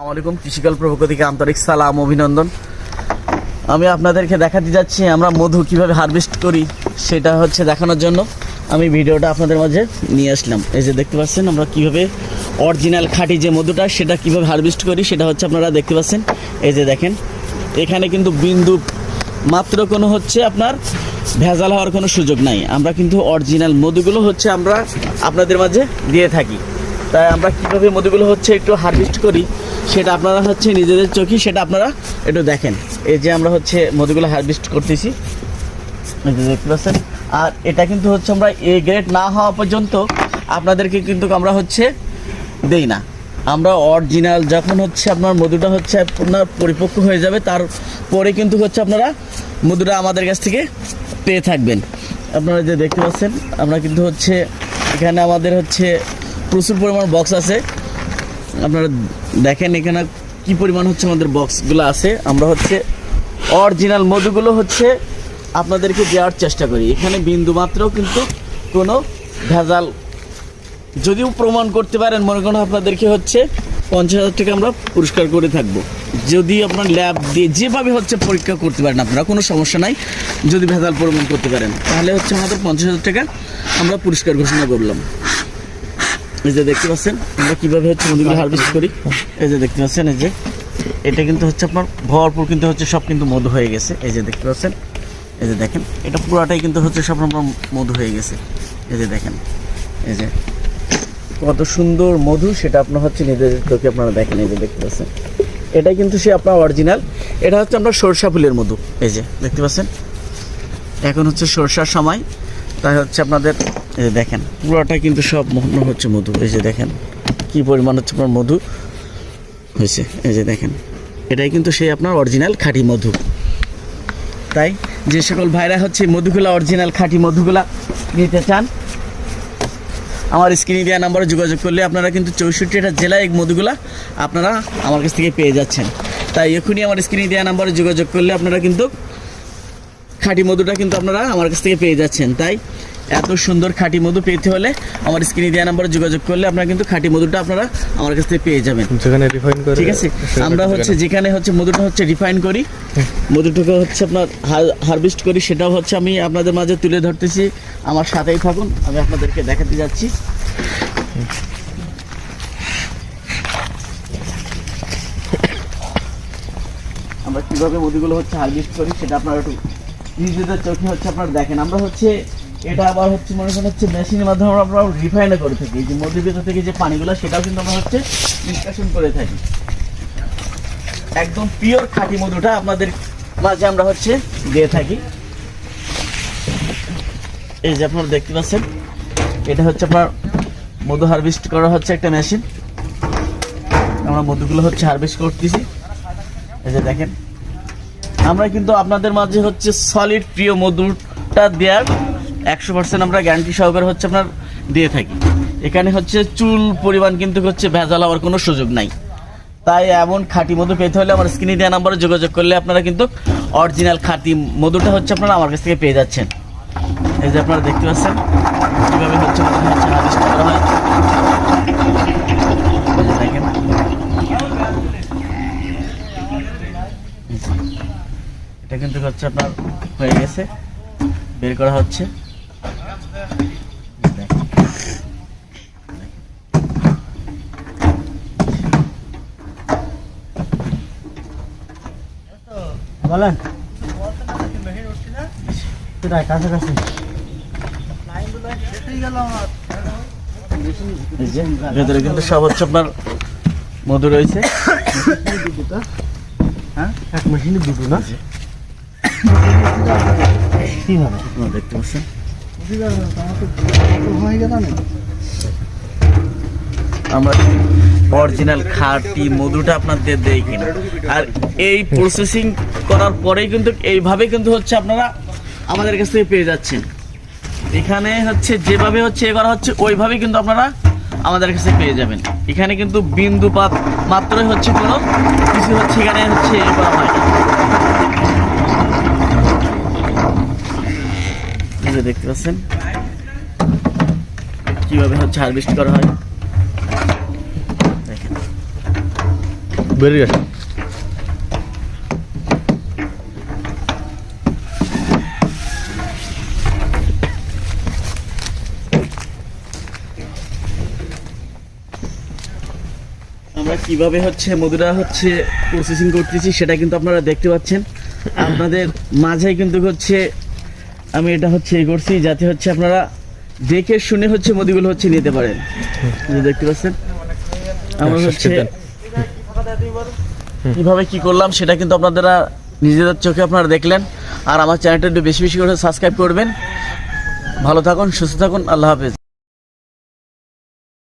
আসসালামাইকুম কৃষিকাল প্রভুক থেকে আন্তরিক সালাম, অভিনন্দন। আমি আপনাদেরকে দেখাতে যাচ্ছি আমরা মধু কীভাবে হারভেস্ট করি, সেটা হচ্ছে দেখানোর জন্য। আমি ভিডিওটা আপনাদের মাঝে নিয়ে আসলাম। এই যে দেখতে পাচ্ছেন আমরা কীভাবে অরিজিনাল খাঁটি যে মধুটা, সেটা কীভাবে হারভেস্ট করি, সেটা হচ্ছে আপনারা দেখতে পাচ্ছেন। এই যে দেখেন, এখানে কিন্তু বিন্দু মাত্র কোনো হচ্ছে আপনার ভেজাল হওয়ার কোনো সুযোগ নাই। আমরা কিন্তু অরিজিনাল মধুগুলো হচ্ছে আমরা আপনাদের মাঝে দিয়ে থাকি। তাই আমরা কীভাবে মধুগুলো হচ্ছে একটু হারভেস্ট করি সেটা আপনারা হচ্ছে নিজেদের চোখে সেটা আপনারা একটু দেখেন। এই যে আমরা হচ্ছে মধুগুলো হারভেস্ট করতেছি। দেখতে পাচ্ছেন? আর এটা কিন্তু হচ্ছে আমরা এ গ্রেড না হওয়া পর্যন্ত আপনাদেরকে কিন্তু আমরা হচ্ছে দেই না। আমরা অরিজিনাল যখন হচ্ছে আপনার মধুটা হচ্ছে আপনার পরিপক্ক হয়ে যাবে, তারপরে কিন্তু হচ্ছে আপনারা মধুটা আমাদের কাছ থেকে পেয়ে থাকবেন। আপনারা যে দেখতে পাচ্ছেন, আমরা কিন্তু হচ্ছে এখানে আমাদের হচ্ছে প্রচুর পরিমাণ বক্স আছে। আপনারা দেখেন এখানে কি পরিমাণ হচ্ছে আমাদের বক্সগুলো আছে। আমরা হচ্ছে অরিজিনাল মধুগুলো হচ্ছে আপনাদেরকে দেওয়ার চেষ্টা করি। এখানে বিন্দু মাত্র কিন্তু কোনো ভেজাল যদিও প্রমাণ করতে পারেন, মনে করেন আপনাদেরকে হচ্ছে পঞ্চাশ হাজার টাকা আমরা পুরস্কার করে থাকব। যদি আপনার ল্যাব দিয়ে যেভাবে হচ্ছে পরীক্ষা করতে পারেন আপনারা, কোনো সমস্যা নাই। যদি ভেজাল প্রমাণ করতে পারেন, তাহলে হচ্ছে আমাদের পঞ্চাশ হাজার টাকা আমরা পুরস্কার ঘোষণা করলাম। এই যে দেখতে পাচ্ছেন, আমরা কীভাবে হচ্ছে মধুগুলো হারভেস্ট করি। এই যে দেখতে পাচ্ছেন, এই যে এটা কিন্তু হচ্ছে আপনার ভরপুর কিন্তু হচ্ছে সব কিন্তু মধু হয়ে গেছে। এই যে দেখতে পাচ্ছেন, এই যে দেখেন, এটা পুরাটাই কিন্তু হচ্ছে সব আপনার মধু হয়ে গেছে। এই যে দেখেন, এই যে কত সুন্দর মধু, সেটা আপনার হচ্ছে নিজেদের চোখে আপনারা দেখেন, এই যে দেখতে পাচ্ছেন। এটাই কিন্তু সে আপনার অরিজিনাল এটা হচ্ছে আপনার সরষা ফুলের মধু। এই যে দেখতে পাচ্ছেন, এখন হচ্ছে সরষার সময়। তাই হচ্ছে আপনাদের, এই যে দেখেন, পুরোটা কিন্তু সব মনে হচ্ছে মধু। এই যে দেখেন, কি পরিমাণ হচ্ছে আপনার মধু হয়েছে। এই যে দেখেন, এটাই কিন্তু সেই আপনার অরিজিনাল খাঁটি মধু। তাই যে সকল ভাইরা হচ্ছে মধুগুলা অরিজিনাল খাঁটি মধুগুলা নিতে চান, আমার স্ক্রিনে দেওয়া নাম্বারে যোগাযোগ করলে আপনারা কিন্তু চৌষট্টিটা জেলায় এই মধুগুলা আপনারা আমার কাছ থেকে পেয়ে যাচ্ছেন। তাই এখনই আমার স্ক্রিনে দেওয়া নাম্বারে যোগাযোগ করলে আপনারা কিন্তু খাঁটি মধুটা কিন্তু আপনারা আমার কাছ থেকে পেয়ে যাচ্ছেন। তাই এত সুন্দর খাঁটি মধু পেতে হলে আমার স্ক্রিনে দেওয়া নাম্বারে যোগাযোগ করলে আপনারা কিন্তু খাঁটি মধুটা আপনারা আমার কাছ থেকে পেয়ে যাবেন। যেখানে রিফাইন করে ঠিক আছে? আমরা হচ্ছে যেখানে হচ্ছে মধুটা হচ্ছে রিফাইন করি মধুটাকে হচ্ছে আপনার হারভেস্ট করি সেটাও হচ্ছে আমি আপনাদের মাঝে তুলে ধরতেছি। আমার সাথেই থাকুন আমি আপনাদেরকে দেখাতে যাচ্ছি। আমরা কীভাবে মধুগুলো হচ্ছে হারভেস্ট করি সেটা আপনারা একটু নিজেদের চোখে হচ্ছে আপনারা দেখেন। আমরা হচ্ছে, এটা আবার হচ্ছে মনে করেন হচ্ছে মেশিনের মাধ্যমে আমরা রিফাইনে করে থাকি। এই যে মধুর ভিতর থেকে যে পানিগুলো, সেটাও কিন্তু আমরা হচ্ছে নিষ্কাশন করে থাকি। একদম পিওর খাঁটি মধুটা আপনাদের মাঝে আমরা হচ্ছে দিয়ে থাকি। এই যে আপনারা দেখতে পাচ্ছেন, এটা হচ্ছে আপনার মধু হারভেস্ট করা হচ্ছে একটা মেশিন আমরা মধুগুলো হচ্ছে হারভেস্ট করতেছি। এই যে দেখেন। আমরা কিন্তু আপনাদের মাঝে হচ্ছে সলিড প্রিয় মধুটা দেওয়ার একশো পার্সেন্ট আমরা গ্যারান্টি সহকারে হচ্ছে আপনার দিয়ে থাকি। এখানে হচ্ছে চুল পরিমাণ কিন্তু হচ্ছে ভেজাল হওয়ার কোনো সুযোগ নাই। তাই এমন খাঁটি মধু পেতে হলে আমার স্ক্রিনে দেওয়া নাম্বারে যোগাযোগ করলে আপনারা কিন্তু অরিজিনাল খাঁটি মধুটা হচ্ছে আপনারা আমার কাছ থেকে পেয়ে যাচ্ছেন। এই যে আপনারা দেখতে পাচ্ছেন, কীভাবে হচ্ছে হচ্ছে এই যে দেখেন এটা কিন্তু হচ্ছে আপনার হয়ে গেছে। বের করা হচ্ছে। বলেন। কোথায়? কাছাকাছি। ভেতরে কিন্তু সব হচ্ছে আপনার মধু রয়েছে। হ্যাঁ এক মেশিনে দুটো না? আমরা অরিজিনাল খাঁটি মধুটা আপনাদের দেই কিনা। আর এই প্রসেসিং করার পরেই কিন্তু এইভাবে কিন্তু হচ্ছে আপনারা আমাদের কাছ থেকে পেয়ে যাচ্ছেন। এখানে হচ্ছে যেভাবে হচ্ছে এ করা হচ্ছে, ওইভাবেই কিন্তু আপনারা আমাদের কাছে পেয়ে যাবেন। এখানে কিন্তু বিন্দুপাত মাত্রই হচ্ছে কোনো, কিছু হচ্ছে এখানে হচ্ছে এ করা হয় না। এই যে দেখতে পাচ্ছেন। কীভাবে হচ্ছে হারভেস্ট করা হয়? দেখেন। বেরিয়ে আমরা কীভাবে হচ্ছে মধুরা হচ্ছে প্রসেসিং করতেছি সেটা কিন্তু আপনারা দেখতে পাচ্ছেন। আপনাদের মাঝে কিন্তু হচ্ছে আমি এটা হচ্ছে এ করছি যাতে হচ্ছে আপনারা দেখে শুনে হচ্ছে মুদিগুলো হচ্ছে নিতে পারেন। দেখতে পাচ্ছেন? আমরা হ্যাঁ, হচ্ছে কীভাবে কীভাবে কি করলাম সেটা কিন্তু আপনারা নিজেদের চোখে আপনারা দেখলেন। আর আমার চ্যানেলটা একটু বেশি বেশি করে সাবস্ক্রাইব করবেন। ভালো থাকুন সুস্থ থাকুন আল্লাহ হাফেজ।